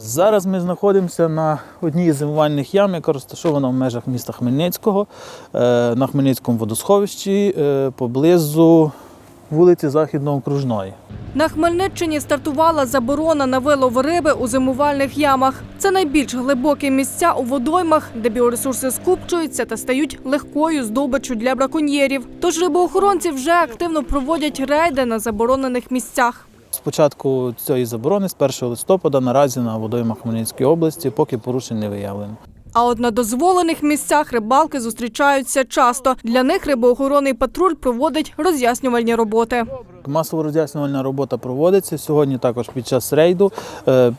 Зараз ми знаходимося на одній з зимувальних ям, яка розташована в межах міста Хмельницького, е, на Хмельницькому водосховищі е, поблизу вулиці Західно-Окружної. На Хмельниччині стартувала заборона на вилов риби у зимувальних ямах. Це найбільш глибокі місця у водоймах, де біоресурси скупчуються та стають легкою здобиччю для браконьєрів. Тож рибоохоронці вже активно проводять рейди на заборонених місцях. Початку цієї заборони, з 1 листопада, наразі на водоймах Хмельницької області, поки порушень не виявлено. А от на дозволених місцях рибалки зустрічаються часто. Для них рибоохоронний патруль проводить роз'яснювальні роботи. Масово роз'яснювальна робота проводиться. Сьогодні також під час рейду е,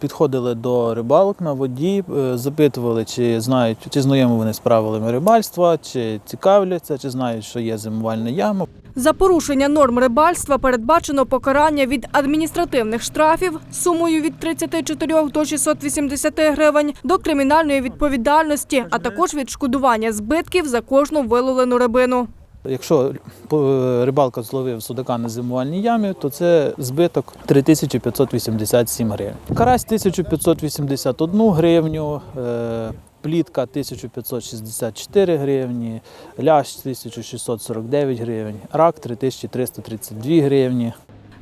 підходили до рибалок на воді, е, запитували, чи знають, чи знайомі вони з правилами рибальства, чи цікавляться, чи знають, що є зимувальна яма. За порушення норм рибальства передбачено покарання від адміністративних штрафів сумою від 34 до 680 гривень до кримінальної відповідальності, а також відшкодування збитків за кожну виловлену рибину. Якщо е, рибалка зловив судака на зимувальній ямі, то це збиток 3587 гривень. Карась 1581 гривню, е, плітка 1564 гривні, лящ 1649 гривень, рак 3332 гривні.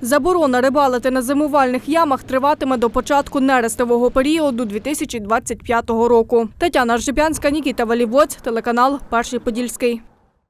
Заборона рибалити на зимувальних ямах триватиме до початку нерестового періоду 2025 року. Тетяна Ржепянська, Нікіта Валівоць, телеканал Перший Подільський.